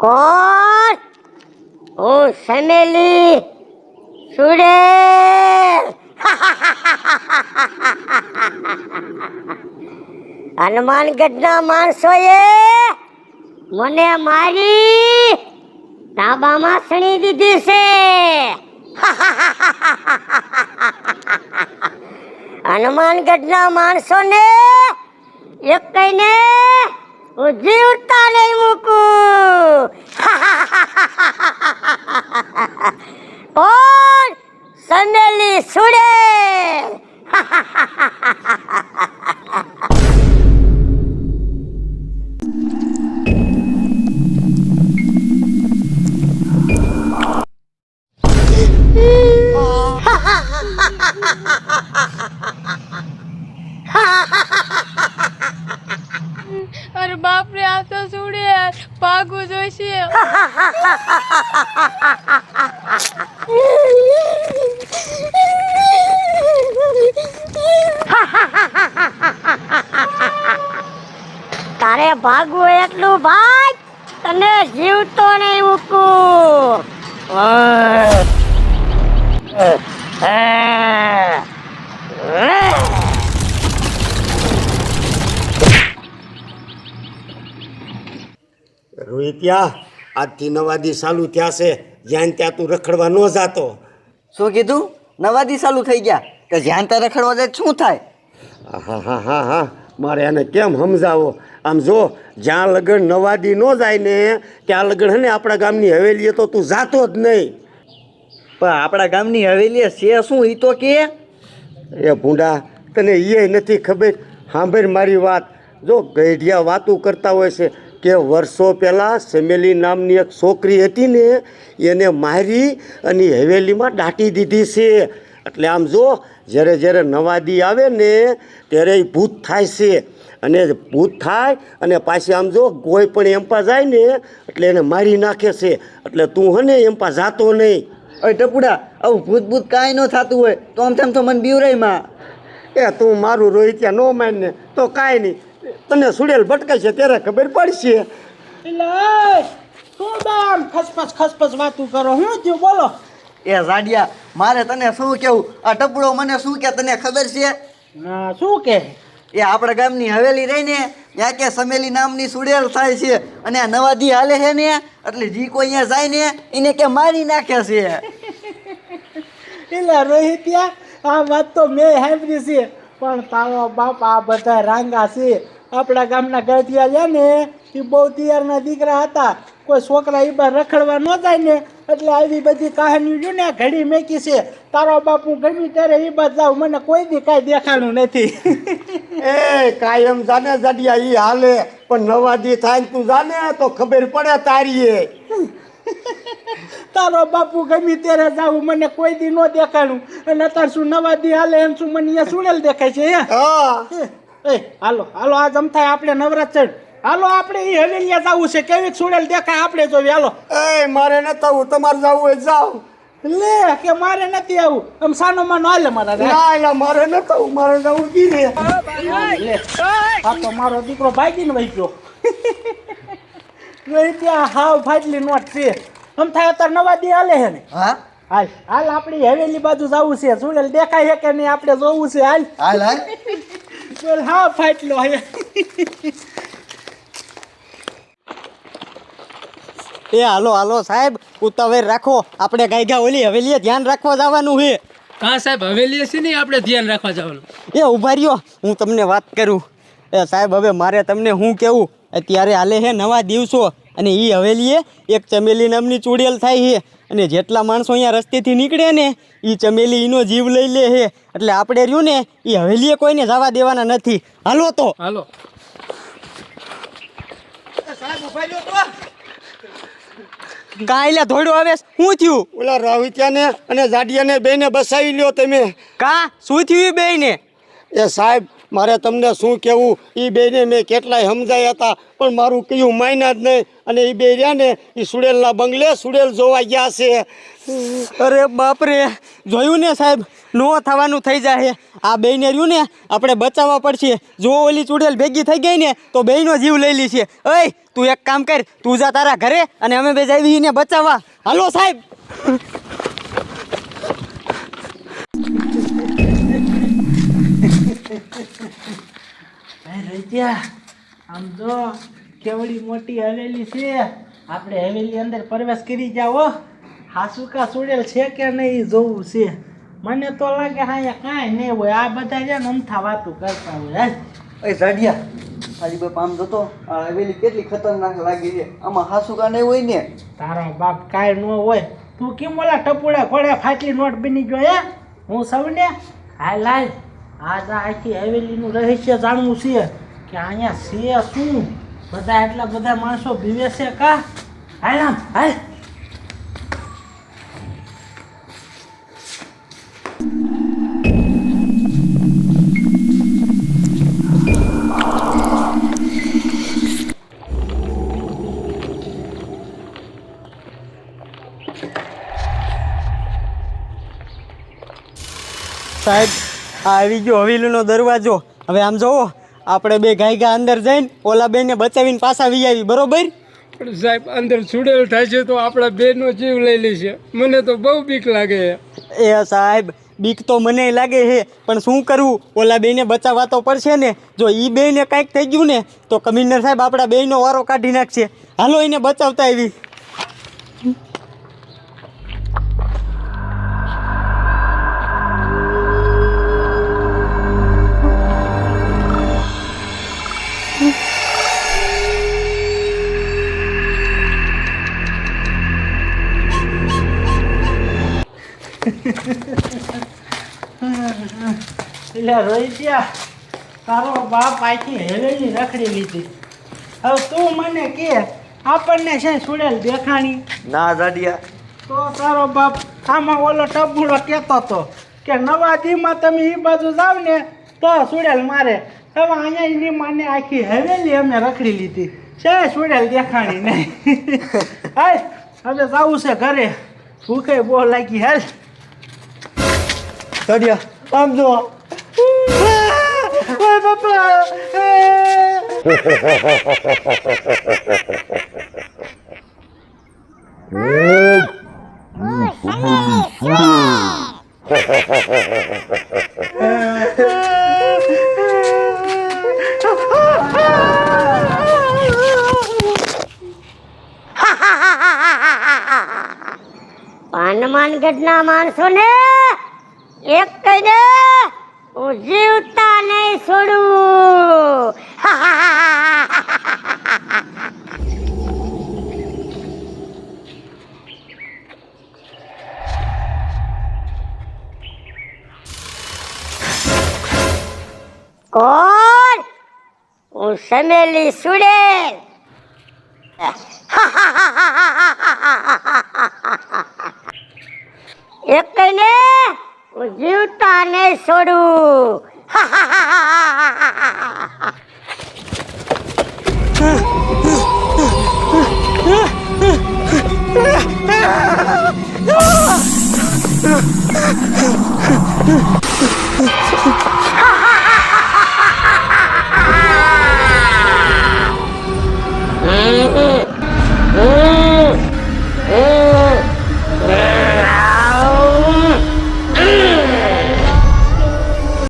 કોણ? હું સનેલી સુડેલ હનુમાનગઢના માણસોએ મને મારી તાબામાં સણી દીધી છે. હનુમાનગઢના માણસોને એક કઈને જીવતા નહીં મૂકું. હા હા સુડેલ ભાગવું જોઈશે તારે ભાગવું એટલું ભાગ તને જીવતો નહીં મૂકું. રોહિત્યા આજથી નવાદી ચાલુ થયા છે જ્યાં ત્યાં તું રખડવા ન જાતો. શું કીધું? નવાદી ચાલુ થઈ ગયા. કે જ્યાં ત્યાં રખડવા જાય શું થાય? હા હા હા હા. મારે એને કેમ સમજાવો? આમ જો જ્યાં લગન નવાદી ન જાય ને ત્યાં લગન હે ને આપણા ગામની હવેલીએ તો તું જાતો જ નહીં. પણ આપણા ગામની હવેલી છે શું એ તો કે? એ ભૂંડા તને એ નથી ખબર? સાંભળ મારી વાત. જો ગઢિયા વાતું કરતા હોય છે કે વર્ષો પહેલાં સેમેલી નામની એક છોકરી હતી ને એને મારી અને હવેલીમાં દાટી દીધી છે. એટલે આમ જો જ્યારે જ્યારે નવાદી આવે ને ત્યારે એ ભૂત થાય છે. અને ભૂત થાય અને પાછી આમ જો કોઈ પણ એમ્પા જાય ને એટલે એને મારી નાખે છે. એટલે તું હને એમ્પા જાતો નહીં. અરે ટપુડા આવું ભૂત ભૂત કાંઈ ન થતું હોય તો આમ તેમ તો મને બીવરાયમાં એ તું મારું રોહિત્યા ન માનને તો કાંઈ નહીં. તને સુડેલ ભટકાશે છે ત્યારે ખબર પડશે. ખસપસ ખસપસ વાતું કરો? હું થયું? બોલો. એ જાડિયા મારે તને શું કેવું? આ ટપડો મને શું કે તને ખબર છે? ના શું કે? એ આપણા ગામની હવેલી રહી ને ત્યાં કે સમેલી નામની સુડેલ થાય છે. અને આ નવા દી હાલે છે ને એટલે જી કોઈ અહીંયા જાય ને એને કે મારી નાખે છે. એટલે રોહિત્યા આ વાત તો મેં સાંભળી છે. પણ તારો બાપ આ બધા રાંગા છે. આપણા ગામના ગઢિયા છે ને એ બહુ તિયારના દીકરા હતા. કોઈ છોકરા એ બાર રખડવા ન જાય ને એટલે આવી બધી કહાનીઓ જો ને ઘડી મેકી છે. તારો બાપુ ગમી ત્યારે એ બાદ જાઉં મને કોઈ દી કાંઈ દેખાણું નથી. એ કાયમ જાને જડિયા એ હાલે પણ નવાદી થાય તું જાને તો ખબર પડે તારીએ. તારો બાપુ ગમી ત્યારે જાવું મને કોઈ દી ન દેખાણું. અને અત્યારે શું નવા દી હાલે એમ શું મને અહીંયા સુડેલ દેખાય છે હા. એ હાલો હાલો આ જમથાય આપણે નવરાત્ર. હાલો આપણે એ હવેલિયા જવું છે. કેવી સુડેલ દેખાય આપણે જોવી હાલો. એ મારે ન થવું તમારે જવું હોય જાવ લે કે મારે નથી આવું? આમ સાનો માનો હાલે મારા રે. ના એલા મારે ન થવું મારે જવું ગીરે લે આ તો મારો દીકરો ભાગીને વહી ગયો. નહીં ત્યાં હાવ ફાટલી નોટ છે. આમ થાય અત્યારે નવા દી હાલે હે ને? હા? હાલ હાલ આપણી હવેલી બાજુ જવું છે. સુડેલ દેખાય છે કે નહીં આપણે જોવું છે હાલ. હાલ હાલ. બોલ હા ફાટલો હે એ હાલો હાલો સાહેબ ઉતાવળ રાખો આપણે ગાયગા ઓલી હવેલીએ ધ્યાન રાખવા જવાનું છે. હા સાહેબ હવેલીએ છે ને આપણે ધ્યાન રાખવા જવાનું? એ ઊભા રહ્યો હું તમને વાત કરું. એ સાહેબ હવે મારે તમને શું કેવું? અત્યારે હાલે છે નવા દિવસો. અને એ હવેલીએ એક ચમેલી નામની ચૂડેલ થાય છે. અને જેટલા માણસો અહીંયા રસ્તેથી નીકળે ને એ ચમેલી એનો જીવ લઈ લે છે. એટલે આપણે રહ્યું ને એ હવેલીએ કોઈને જવા દેવાના નથી. હાલો તો. હાલો. કાંઈ ધોડો આવે શું થયું? ઓલા રોહિત્યાને અને જાડિયાને બેને બસાવી લ્યો તમે. કા? શું થયું એ બેયને? એ સાહેબ મારે તમને શું કહેવું? એ બેને મેં કેટલાય સમજાયા હતા, પણ મારું કયું માયના જ નહીં. અને એ બે રહ્યા ને એ સુડેલના બંગલે સુડેલ જોવા ગયા છે. અરે બાપરે, જોયું ને સાહેબ? નો થવાનું થઈ જાય આ બેને રહ્યું ને, આપણે બચાવવા પડશે. જો ઓલી ચૂડેલ ભેગી થઈ ગઈ ને, તો બેનો જીવ લઈ લી છે. અય તું એક કામ કર, તું જા તારા ઘરે, અને અમે બે ને બચાવવા. હાલો સાહેબ. ભાઈ રૈત્યા આમ જો કેવડી મોટી હવેલી છે. આપણે હવેલી અંદર પ્રવેશ કરી જાઓ હાસુકા સુડેલ છે કે નહીં જોવું છે. મને તો લાગે હા કાંઈ નહીં હોય. આ બધા છે ને અમથા વાતું કરતા હોય. એ ઝાડિયા આજી બાપ આમ જોતો આ હવેલી કેટલી ખતરનાક લાગી છે. આમાં હાસુકા નહીં હોય ને? તારા બાપ કાંઈ ન હોય. તું કેમ ઓલા ટપુડા ખોડા ફાટલી નોટ બની ગયો હે? હું સૌને? હાલ હાલ. આજ આ આખી હવેલીનું રહસ્ય જાણવું છે. કે અહીંયા છે શું? બધા એટલા બધા માણસો બીવે છે કા? હાલ હાલ. સાહેબ આવી ગયો હવેલીનો દરવાજો. હવે આમ જોવો આપણે બે ગાયગા અંદર જઈને ઓલા બેને બચાવીને પાછા વી આવી બરોબર? પણ સાહેબ અંદર સુડેલ થાય છે તો આપણા બેનો જીવ લઈ લેશે મને તો બહુ બીક લાગે એ સાહેબ બીક તો મને લાગે છે પણ શું કરવું? ઓલા બેને બચાવવા તો પડશે ને. જો એ બેને કાંઈક થઈ ગયું ને તો કમિશનર સાહેબ આપણા બેનો વારો કાઢી નાખશે. હાલો એને બચાવતા આવી. એટલે રોહિત્યા તારો બાપ આખી હેલેલી રખડી લીધી. હવે તું મને કે આપણને છે સુડેલ દેખાણી? ના ઝાડિયા તો તારો બાપ આમાં ઓલો ટબુડો કહેતો હતો કે નવા દીમાં તમે એ બાજુ જાવ ને તો સુડેલ મારે. હવે અહીંયા એની માને આખી હવેલી અમે રખડી લીધી. છે સુડેલ દેખાણી નહીં. હાલ હવે જવું છે ઘરે. ભૂખે બહુ લાગી હાલ. ઝાડિયા આમ જો ઓય બાપા હનુમાનગઢના માણસોને એક કહી દે હું જીવતા નહીં છોડું કોણ? હું સમેલી સુડેલ. એક ને જીવતા નહીં છોડું. 으